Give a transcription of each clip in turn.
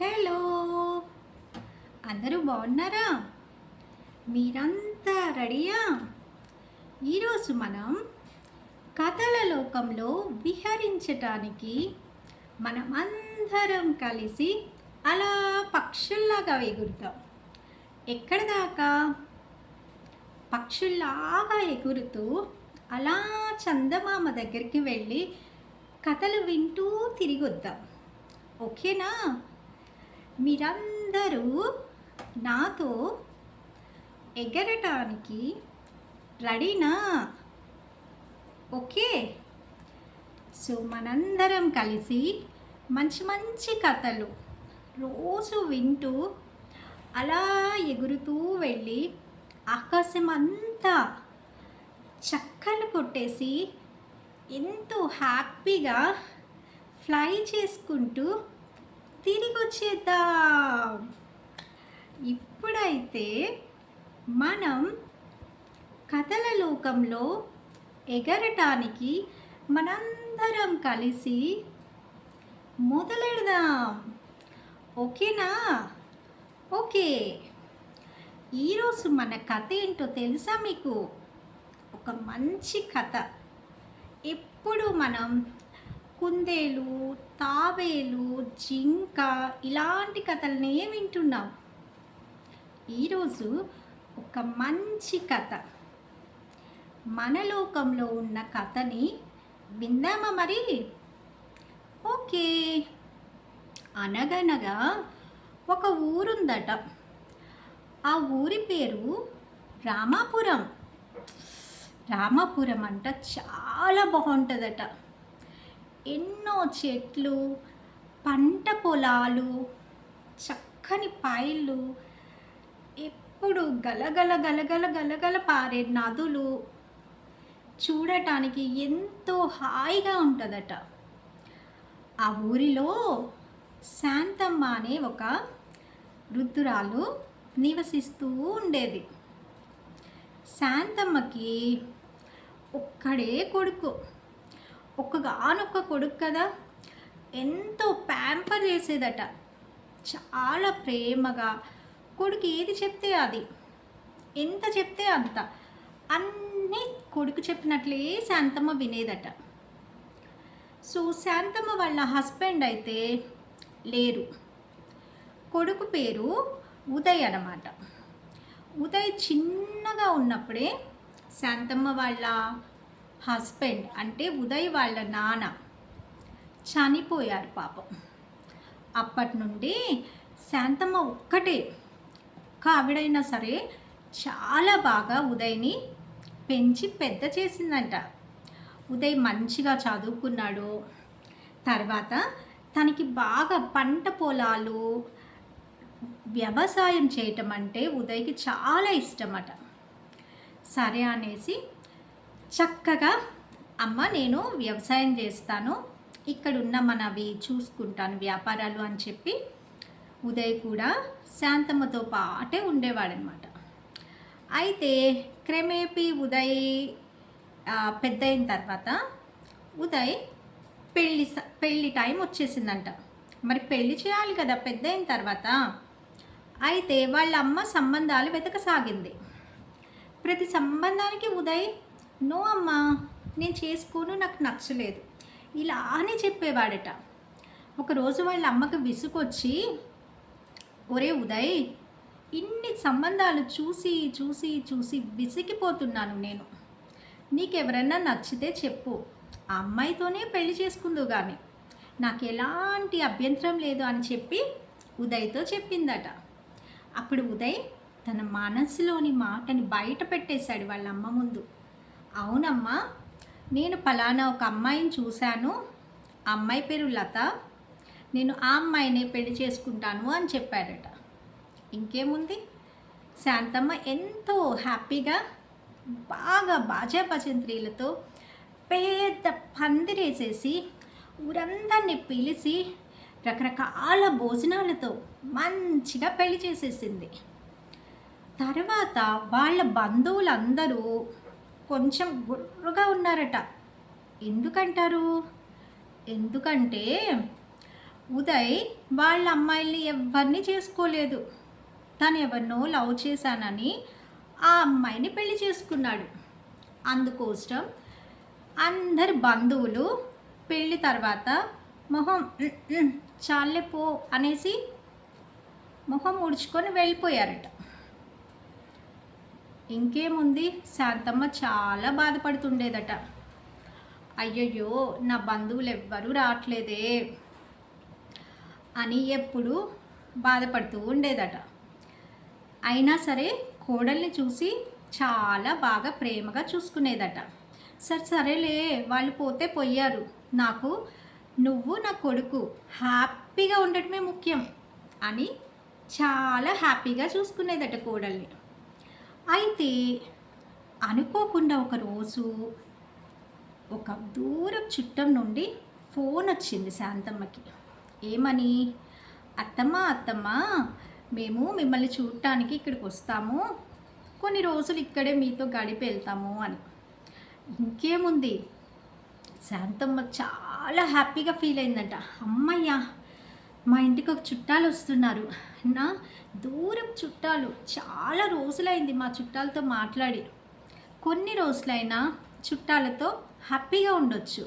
Hello. అందరూ బాగున్నారా? మీరంతా రెడీయా? ఈరోజు మనం కథల లోకంలో విహరించటానికి మనం అందరం కలిసి అలా పక్షుల్లాగా ఎగురుతాం. ఎక్కడ దాకా? పక్షుల్లాగా ఎగురుతూ అలా చందమామ దగ్గరికి వెళ్ళి కథలు వింటూ తిరిగి వద్దాం ఓకేనా? మీరందరూ నాతో ఎగరటానికి రెడీనా? ఓకే. సో మనందరం కలిసి మంచి మంచి కథలు రోజు వింటూ అలా ఎగురుతూ వెళ్ళి ఆకాశం అంతా చక్కలు కొట్టేసి ఎంతో హ్యాపీగా ఫ్లై చేసుకుంటూ తిరిగి వచ్చేద్దాం ఇప్పుడైతే మనం కథల లోకంలో ఎగరటానికి మనందరం కలిసి మొదలెడదాం. ఓకేనా? ఓకే. ఈరోజు మన కథ ఏంటో తెలుసా మీకు? ఒక మంచి కథ. ఎప్పుడు మనం కుందేలు తాబేలు జింక ఇలాంటి కథలనే వింటున్నాం. ఈరోజు ఒక మంచి కథ. మన లోకంలో ఉన్న కథని విందామా మరి? ఓకే. అనగనగా ఒక ఊరుందట. ఆ ఊరి పేరు రామాపురం. రామాపురం అంట చాలా బాగుంటుందట. ఎన్నో చెట్లు పంట పొలాలు చక్కని పైళ్ళు. ఎప్పుడు గలగల గలగల గలగల పారే నదులు. చూడటానికి ఎంతో హాయిగా ఉంటుందట. ఆ ఊరిలో శాంతమ్మ అనే ఒక వృద్ధురాలు నివసిస్తూ ఉండేది. శాంతమ్మకి ఒక్కడే కొడుకు. ఒక్కగానొక్క కొడుకు కదా ఎంతో ప్యాంపర్ చేసేదట. చాలా ప్రేమగా. కొడుకు ఏది చెప్తే అది. ఎంత చెప్తే అంత. అన్నీ కొడుకు చెప్పినట్లే శాంతమ్మ వినేదట. సో శాంతమ్మ వాళ్ళ హస్బెండ్ అయితే లేరు. కొడుకు పేరు ఉదయ్ అన్నమాట. ఉదయ్ చిన్నగా ఉన్నప్పుడే శాంతమ్మ వాళ్ళ హస్బెండ్ అంటే ఉదయ్ వాళ్ళ నాన్న. చనిపోయారు పాపం. అప్పటి నుండి శాంతమ్మ ఒక్కటే. ఒక్క ఆవిడైనా సరే చాలా బాగా ఉదయ్ని పెంచి పెద్ద చేసిందంట. ఉదయ్ మంచిగా చదువుకున్నాడు. తర్వాత తనకి బాగా పంట పొలాలు వ్యవసాయం చేయటం అంటే ఉదయ్కి చాలా ఇష్టమట. సరే అనేసి చక్కగా అమ్మ నేను వ్యవసాయం చేస్తాను. ఇక్కడున్న మనవి చూసుకుంటాను వ్యాపారాలు అని చెప్పి ఉదయ్ కూడా శాంతమ్మతో పాటే ఉండేవాడనమాట. అయితే క్రమేపీ ఉదయ్ పెద్ద అయిన తర్వాత ఉదయ్ పెళ్ళి పెళ్ళి టైం వచ్చేసిందంట. మరి పెళ్ళి చేయాలి కదా పెద్ద అయిన తర్వాత. అయితే వాళ్ళ అమ్మ సంబంధాలు వెతకసాగింది. ప్రతి సంబంధానికి ఉదయ్ నో అమ్మా నేను చేసుకోను నాకు నచ్చలేదు. ఇలా అని చెప్పేవాడట. ఒకరోజు వాళ్ళ అమ్మకి విసుకొచ్చి ఒరే ఉదయ్ ఇన్ని సంబంధాలు చూసి చూసి చూసి విసిగిపోతున్నాను నేను. నీకెవరన్నా నచ్చితే చెప్పు. ఆ అమ్మాయితోనే పెళ్ళి చేసుకుందు కానీ నాకు ఎలాంటి అభ్యంతరం లేదు అని చెప్పి ఉదయ్తో చెప్పిందట. అప్పుడు ఉదయ్ తన మనసులోని మాటని బయట పెట్టేశాడు వాళ్ళ అమ్మ ముందు. అవునమ్మా. నేను ఫలానా ఒక అమ్మాయిని చూశాను. ఆ అమ్మాయి పేరు లత. నేను ఆ అమ్మాయినే పెళ్ళి చేసుకుంటాను అని చెప్పాడట ఇంకేముంది? శాంతమ్మ ఎంతో హ్యాపీగా బాగా బాజా భజంత్రీలతో పెద్ద పందిరేసేసి ఊరందరినీ పిలిచి రకరకాల భోజనాలతో మంచిగా పెళ్ళి చేసేసింది. తర్వాత వాళ్ళ బంధువులందరూ కొంచెం గుర్రుగా ఉన్నారట. ఎందుకంటారు? ఎందుకంటే ఉదయ్ వాళ్ళ అమ్మాయిల్ని ఎవరిని చేసుకోలేదు. తను ఎవరినో లవ్ చేశానని ఆ అమ్మాయిని పెళ్ళి చేసుకున్నాడు. అందుకోసం అందరి బంధువులు పెళ్ళి తర్వాత మొహం చాలే పో అనేసి మొహం ముడుచుకొని వెళ్ళిపోయారట. ఇంకేముంది? శాంతమ్మ చాలా బాధపడుతుండేదట. అయ్యయ్యో నా బంధువులు ఎవ్వరూ రావట్లేదే అని ఎప్పుడు బాధపడుతూ ఉండేదట. అయినా సరే కోడల్ని చూసి చాలా బాగా ప్రేమగా చూసుకునేదట. సరే సరేలే వాళ్ళు పోతే పోయారు. నాకు నువ్వు నా కొడుకు హ్యాపీగా ఉండటమే ముఖ్యం అని చాలా హ్యాపీగా చూసుకునేదట కోడల్ని. అయితే అనుకోకుండా ఒక రోజు ఒక దూరం చుట్టం నుండి ఫోన్ వచ్చింది శాంతమ్మకి. ఏమని? అత్తమ్మ అత్తమ్మ మేము మిమ్మల్ని చూడటానికి ఇక్కడికి వస్తాము. కొన్ని రోజులు ఇక్కడే మీతో గడిపి వెళ్తాము అని. ఇంకేముంది? శాంతమ్మ చాలా హ్యాపీగా ఫీల్ అయిందంట. అమ్మయ్యా మా ఇంటికి ఒక చుట్టాలు వస్తున్నారు. నా దూరం చుట్టాలు. చాలా రోజులైంది మా చుట్టాలతో మాట్లాడి. కొన్ని రోజులైనా చుట్టాలతో హ్యాపీగా ఉండొచ్చు.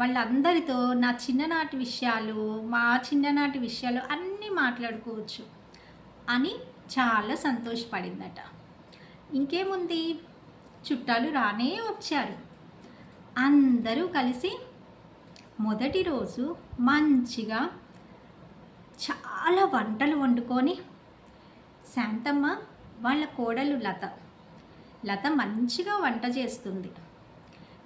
వాళ్ళందరితో నా చిన్ననాటి విషయాలు మా చిన్ననాటి విషయాలు అన్నీ మాట్లాడుకోవచ్చు అని చాలా సంతోషపడిందట. ఇంకేముంది? చుట్టాలు రానే వచ్చారు. అందరూ కలిసి మొదటి రోజు మంచిగా చాలా వంటలు వండుకొని శాంతమ్మ వాళ్ళ కోడలు లత. లత మంచిగా వంట చేస్తుంది.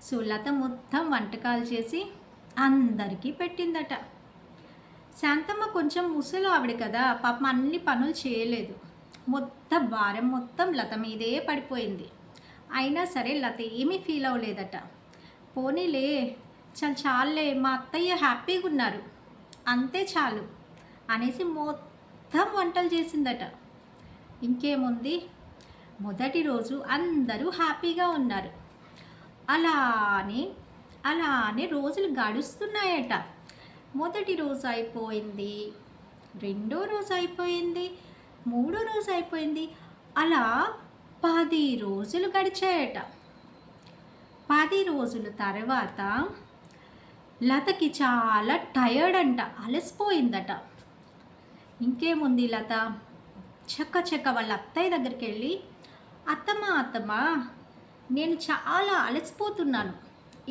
సో లత మొత్తం వంటకాలు చేసి అందరికీ పెట్టిందట. శాంతమ్మ కొంచెం ముసలు ఆవిడ కదా పాపం అన్ని పనులు చేయలేదు. మొత్తం భారం మొత్తం లత మీదే పడిపోయింది. అయినా సరే లత ఏమీ ఫీల్ అవ్వలేదట. పోనీలే చాలు చాలులే మా అత్తయ్య హ్యాపీగా ఉన్నారు. అంతే చాలు. అనేసి మొత్తం వంటలు చేసిందట. ఇంకేముంది? మొదటి రోజు అందరూ హ్యాపీగా ఉన్నారు. అలానే అలానే రోజులు గడుస్తున్నాయట. మొదటి రోజు అయిపోయింది రెండో రోజు అయిపోయింది మూడో రోజు అయిపోయింది అలా పది రోజులు గడిచాయట. పది రోజుల తర్వాత లతకి చాలా టయర్డ్ అంట అలసిపోయిందట. ఇంకేముంది లత? చక్క చక్క వాళ్ళ అత్తయ్య దగ్గరికి వెళ్ళి అత్తమ్మ అత్తమ్మ నేను చాలా అలసిపోతున్నాను.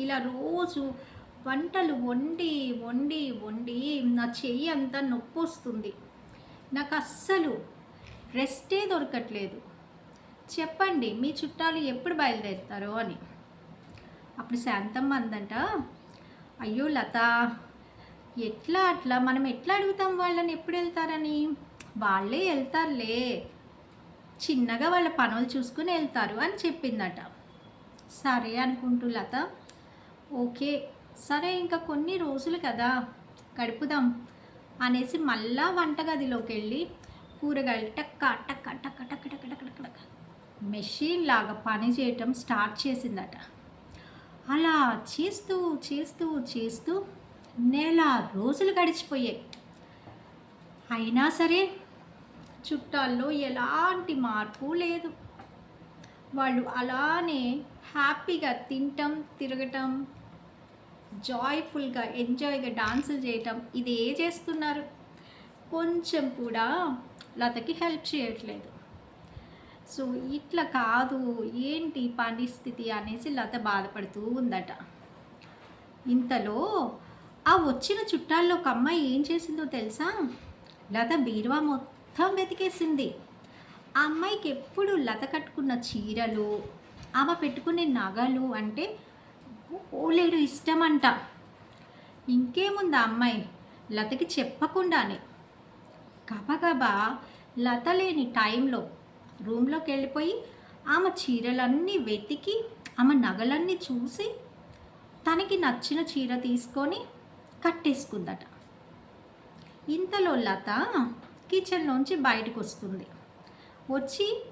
ఇలా రోజు వంటలు వండి వండి వండి నా చెయ్యి అంతా నొప్పి వస్తుంది. నాకు అస్సలు రెస్టే దొరకట్లేదు. చెప్పండి మీ చుట్టాలు ఎప్పుడు బయలుదేరుతారో అని. అప్పుడు శాంతమ్మ అందంట అయ్యో లత ఎట్లా అట్లా మనం ఎట్లా అడుగుతాం వాళ్ళని ఎప్పుడు వెళ్తారని వాళ్ళే వెళ్తారులే చిన్నగా వాళ్ళ పనులు చూసుకుని వెళ్తారు అని చెప్పిందట సరే అనుకుంటూ లత ఓకే సరే ఇంకా కొన్ని రోజులు కదా గడుపుదాం అనేసి మళ్ళా వంటగదిలోకి వెళ్ళి కూరగాయలు టక్క టక్క టక్క టక్క టక్క టక్క టక్క మెషిన్ లాగా పని చేయటం స్టార్ట్ చేసిందట అలా చేస్తూ చేస్తూ చేస్తూ నెల రోజులు గడిచిపోయాయి. అయినా సరే చుట్టాల్లో ఎలాంటి మార్పు లేదు. వాళ్ళు అలానే హ్యాపీగా తినటం తిరగటం జాయ్ఫుల్గా ఎంజాయ్గా డాన్సులు చేయటం ఇదే చేస్తున్నారు. కొంచెం కూడా లతకి హెల్ప్ చేయట్లేదు. సో ఇట్లా కాదు ఏంటి పరిస్థితి అనేసి లత బాధపడుతూ ఉందట. ఇంతలో ఆ వచ్చిన చుట్టాల్లో ఒక అమ్మాయి ఏం చేసిందో తెలుసా? లత బీరువా మొత్తం వెతికేసింది. ఆ అమ్మాయికి ఎప్పుడు లత కట్టుకున్న చీరలు ఆమె పెట్టుకునే నగలు అంటే ఓలేడు ఇష్టమంట. ఇంకేముంది ఆ అమ్మాయి? లతకి చెప్పకుండానే. గబగబా లత లేని టైంలో రూమ్లోకి వెళ్ళిపోయి ఆమె చీరలన్నీ వెతికి ఆమె నగలన్నీ చూసి తనకి నచ్చిన చీర తీసుకొని కట్టేసుకుందట. ఇంతలో లత కిచెన్లోంచి బయటకు వస్తుంది వచ్చి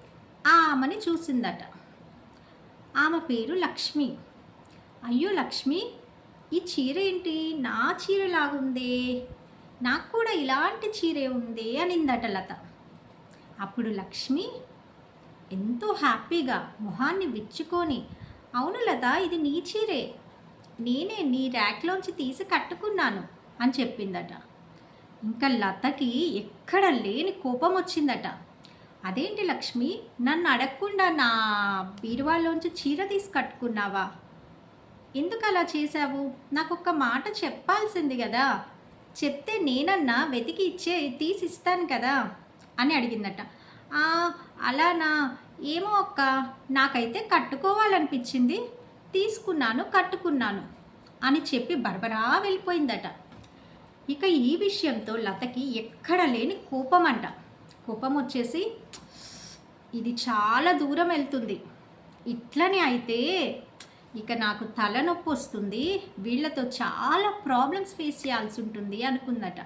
ఆ ఆమెని చూసిందట. ఆమె పేరు లక్ష్మి. అయ్యో లక్ష్మి ఈ చీర ఏంటి? నా చీర లాగుందే. నాకు కూడా ఇలాంటి చీరే ఉంది అనిందట లత. అప్పుడు లక్ష్మి ఎంతో హ్యాపీగా మొహాన్ని విచ్చుకొని అవును లత ఇది నీ చీరే. నేనే నీ ర్యాక్లోంచి తీసి కట్టుకున్నాను అని చెప్పిందట. ఇంకా లతకి ఎక్కడ లేని కోపం వచ్చిందట. అదేంటి లక్ష్మి? నన్ను అడగకుండా నా బీరువాలోంచి చీర తీసి కట్టుకున్నావా? ఎందుకు అలా చేశావు? నాకు ఒక్క మాట చెప్పాల్సింది కదా చెప్తే నేనన్నా వెతికి ఇచ్చే తీసి ఇస్తాను కదా అని అడిగిందట. అలానా? ఏమో అక్క. నాకైతే కట్టుకోవాలనిపించింది. తీసుకున్నాను కట్టుకున్నాను అని చెప్పి బరబరా వెళ్ళిపోయిందట. ఇక ఈ విషయంతో లతకి ఎక్కడ లేని కోపం అంట కోపం వచ్చేసి ఇది చాలా దూరం వెళ్తుంది. ఇట్లనే అయితే ఇక నాకు తలనొప్పి వస్తుంది. వీళ్ళతో చాలా ప్రాబ్లమ్స్ ఫేస్ చేయాల్సి ఉంటుంది అనుకుందట.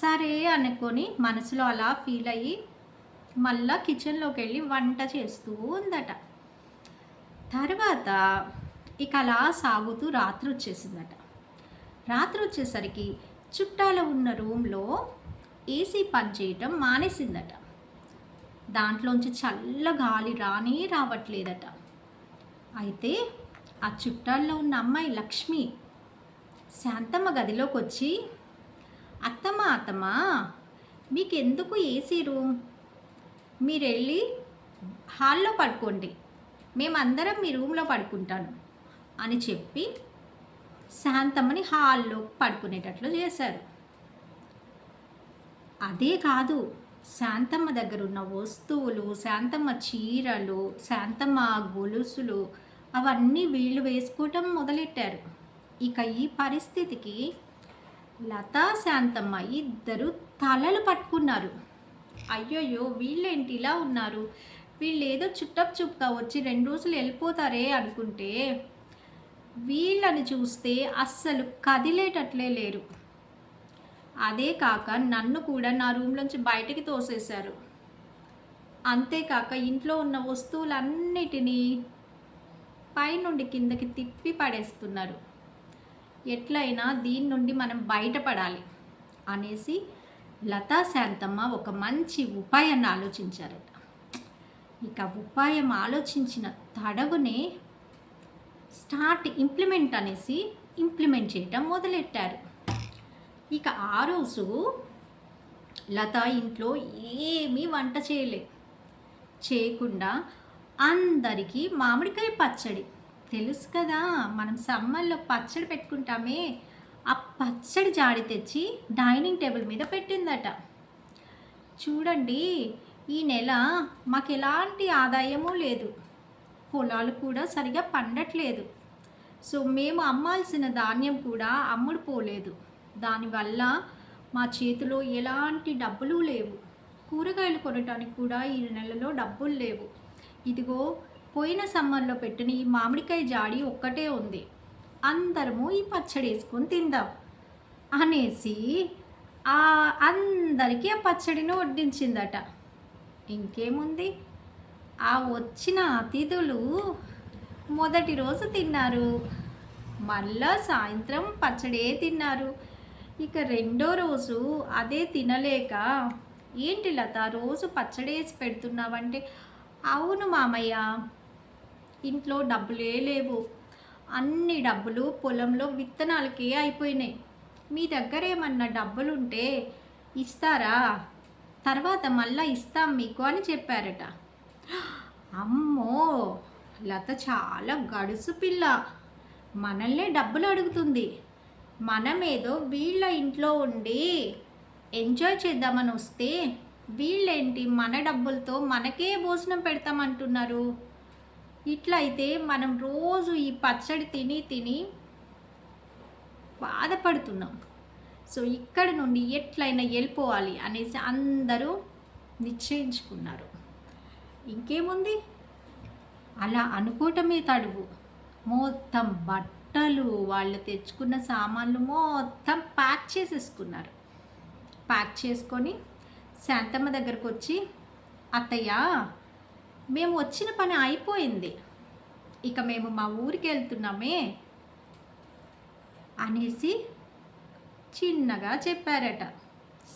సరే అనుకొని మనసులో అలా ఫీల్ అయ్యి మళ్ళా కిచెన్లోకి వెళ్ళి వంట చేస్తూ ఉందట. తర్వాత ఇక అలా సాగుతూ రాత్రి వచ్చేసిందట. రాత్రి వచ్చేసరికి చుట్టాల ఉన్న రూమ్లో ఏసీ పనిచేయటం మానేసిందట. దాంట్లోంచి చల్ల గాలి రానే రావట్లేదట. అయితే ఆ చుట్టాల్లో ఉన్న అమ్మాయి లక్ష్మి శాంతమ్మ గదిలోకి వచ్చి అత్తమ్మ అత్తమ్మ మీకెందుకు ఏసీ రూమ్? మీరు వెళ్ళి హాల్లో పడుకోండి. మేమందరం మీ రూమ్లో పడుకుంటాను అని చెప్పి శాంతమ్మని హాల్లో పడుకునేటట్లు చేశారు. అదే కాదు శాంతమ్మ దగ్గర ఉన్న వస్తువులు శాంతమ్మ చీరలు శాంతమ్మ గొలుసులు అవన్నీ వీళ్ళు వేసుకోవటం మొదలెట్టారు. ఇక ఈ పరిస్థితికి లతా శాంతమ్మ ఇద్దరు తలలు పట్టుకున్నారు. అయ్యోయ్యో వీళ్ళేంటి ఇలా ఉన్నారు? వీళ్ళు ఏదో చుట్టపు చుప్పుగా వచ్చి రెండు రోజులు వెళ్ళిపోతారే అనుకుంటే వీళ్ళని చూస్తే అస్సలు కదిలేటట్లే లేరు. అదే కాక నన్ను కూడా నా రూమ్లోంచి బయటికి తోసేశారు. అంతేకాక ఇంట్లో ఉన్న వస్తువులన్నిటినీ పైనుండి కిందకి తిప్పి పడేస్తున్నారు. ఎట్లయినా దీని నుండి మనం బయటపడాలి అనేసి లతా శాంతమ్మ ఒక మంచి ఉపాయాన్ని ఆలోచించారట. ఇక ఉపాయం ఆలోచించిన తడవునే స్టార్ట్ ఇంప్లిమెంట్ అనేసి ఇంప్లిమెంట్ చేయటం మొదలెట్టారు. ఇక ఆ రోజు లత ఇంట్లో ఏమీ వంట చేయలే. చేయకుండా అందరికీ మామిడికాయ పచ్చడి. తెలుసు కదా మనం సమ్మర్లో పచ్చడి పెట్టుకుంటామే. ఆ పచ్చడి జాడి తెచ్చి డైనింగ్ టేబుల్ మీద పెట్టిందట. చూడండి ఈ నెల మాకు ఎలాంటి ఆదాయము లేదు. పొలాలు కూడా సరిగా పండట్లేదు. సో మేము అమ్మాల్సిన ధాన్యం కూడా అమ్ముడు పోలేదు దానివల్ల మా చేతిలో ఎలాంటి డబ్బులు లేవు. కూరగాయలు కొనటానికి కూడా ఈ నెలలో డబ్బులు లేవు. ఇదిగో పోయిన సమ్మర్లో పెట్టిన ఈ మామిడికాయ జాడి ఒక్కటే ఉంది. అందరము ఈ పచ్చడి వేసుకొని తిందాం అనేసి అందరికీ ఆ పచ్చడిని వడ్డించిందట. ఇంకేముంది? ఆ వచ్చిన అతిథులు మొదటి రోజు తిన్నారు. మళ్ళా సాయంత్రం పచ్చడే తిన్నారు. ఇక రెండో రోజు అదే తినలేక ఏంటి లత రోజు పచ్చడేసి పెడుతున్నావంటే? అవును మామయ్య ఇంట్లో డబ్బులే లేవు. అన్ని డబ్బులు పొలంలో విత్తనాలకే అయిపోయినాయి. మీ దగ్గర ఏమన్నా డబ్బులుంటే ఇస్తారా? తర్వాత మళ్ళా ఇస్తాం మీకు అని చెప్పారట. అమ్మో! లత చాలా గడుసు పిల్ల. మనల్నే డబ్బులు అడుగుతుంది. మనమేదో వీళ్ళ ఇంట్లో ఉండి ఎంజాయ్ చేద్దామని వస్తే వీళ్ళేంటి మన డబ్బులతో మనకే భోజనం పెడతామంటున్నారు? ఇట్లా అయితే మనం రోజు ఈ పచ్చడి తిని తిని బాధపడుతున్నాం. సో ఇక్కడ నుండి ఎట్లయినా వెళ్ళిపోవాలి అనేసి అందరూ నిశ్చయించుకున్నారు. ఇంకేముంది? అలా అనుకోవటమే తడువు. మొత్తం బట్టలు వాళ్ళు తెచ్చుకున్న సామాన్లు మొత్తం ప్యాక్ చేసేసుకున్నారు. ప్యాక్ చేసుకొని శాంతమ్మ దగ్గరకు వచ్చి అత్తయ్య మేము వచ్చిన పని అయిపోయింది. ఇక మేము మా ఊరికి వెళ్తున్నామే అనేసి చిన్నగా చెప్పారట.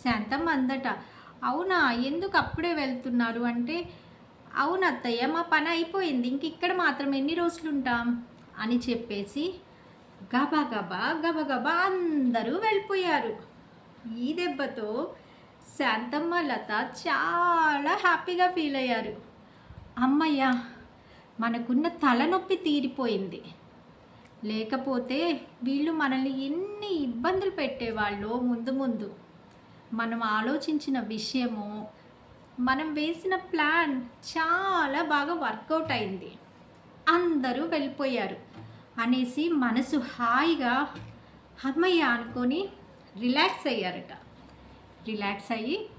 శాంతం అందట అవునా ఎందుకు అప్పుడే వెళ్తున్నారు? అంటే అవును అత్తయ్య మా పని అయిపోయింది. ఇంక ఇక్కడ మాత్రం ఎన్ని రోజులు ఉంటాం అని చెప్పేసి గబగబా గబగబా అందరూ వెళ్ళిపోయారు. ఈ దెబ్బతో శాంతమ్మ లత చాలా హ్యాపీగా ఫీల్ అయ్యారు. అమ్మయ్య మనకున్న తలనొప్పి తీరిపోయింది. లేకపోతే వీళ్ళు మనల్ని ఎన్ని ఇబ్బందులు పెట్టేవాళ్ళు ముందు ముందు. మనం ఆలోచించిన విషయము మనం వేసిన ప్లాన్ చాలా బాగా వర్కౌట్ అయింది. అందరూ వెళ్ళిపోయారు. అనేసి మనసు హాయిగా అమ్మయ్య అనుకొని రిలాక్స్ అయ్యారట. రిలాక్స్ అయ్యి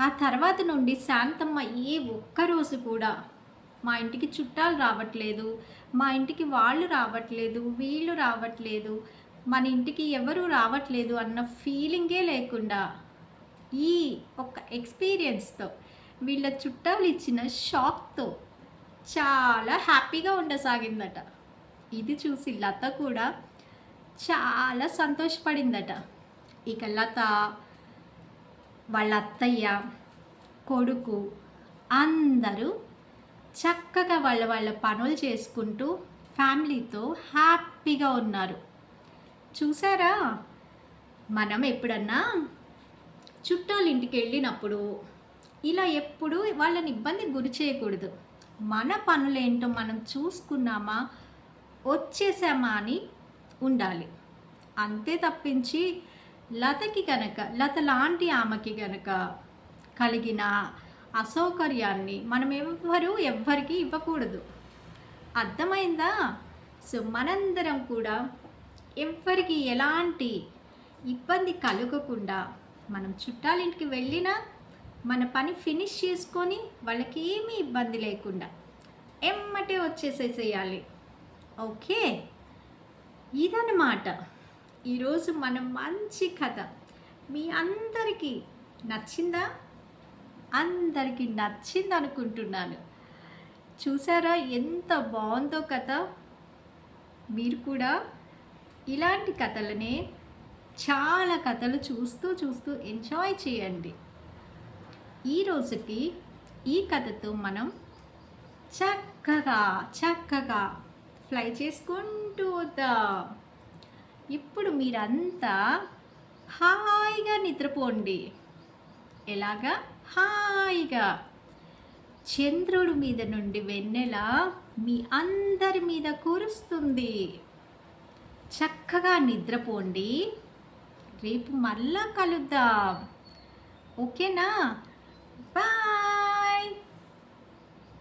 ఆ తర్వాత నుండి శాంతమ్మ ఏ ఒక్కరోజు కూడా మా ఇంటికి చుట్టాలు రావట్లేదు మా ఇంటికి వాళ్ళు రావట్లేదు వీళ్ళు రావట్లేదు మన ఇంటికి ఎవరు రావట్లేదు అన్న ఫీలింగే లేకుండా ఈ ఒక ఎక్స్పీరియన్స్తో వీళ్ళ చుట్టాలు ఇచ్చిన షాక్తో చాలా హ్యాపీగా ఉండసాగిందట. ఇది చూసి లత కూడా చాలా సంతోషపడిందట. ఇక లత వాళ్ళ అత్తయ్య కొడుకు అందరూ చక్కగా వాళ్ళ వాళ్ళ పనులు చేసుకుంటూ ఫ్యామిలీతో హ్యాపీగా ఉన్నారు. చూసారా? మనం ఎప్పుడన్నా చుట్టాలు ఇంటికి వెళ్ళినప్పుడు ఇలా ఎప్పుడు వాళ్ళని ఇబ్బంది గురి చేయకూడదు. మన పనులేంటో మనం చూసుకున్నామా వచ్చేసామా అని ఉండాలి. అంతే తప్పించి లతకి గనక లత లాంటి ఆమెకి గనక కలిగిన అసౌకర్యాన్ని మనం ఎవ్వరూ ఎవ్వరికి ఇవ్వకూడదు. అర్థమైందా? సో మనందరం కూడా ఎవ్వరికి ఎలాంటి ఇబ్బంది కలగకుండా మనం చుట్టాలింటికి వెళ్ళినా మన పని ఫినిష్ చేసుకొని వాళ్ళకి ఏమీ ఇబ్బంది లేకుండా ఎమ్మటే వచ్చేసేసేయాలి. ఓకే? ఇదన్నమాట. ఈరోజు మన మంచి కథ. మీ అందరికీ నచ్చిందా? అందరికీ నచ్చింది అనుకుంటున్నాను చూసారా ఎంత బాగుందో కథ? మీరు కూడా ఇలాంటి కథలనే చాలా కథలు చూస్తూ చూస్తూ ఎంజాయ్ చేయండి. ఈ రోజుకి ఈ కథతో మనం చక్కగా చక్కగా ఫ్లై చేసుకుంటూ వద్దాం. ఇప్పుడు మీరంతా హాయిగా నిద్రపోండి. ఎలాగా? హాయిగా చంద్రుడి మీద నుండి వెన్నెల మీ అందరి మీద కురుస్తుంది. చక్కగా నిద్రపోండి. రేపు మళ్ళా కలుద్దాం. ఓకేనా? బాయ్.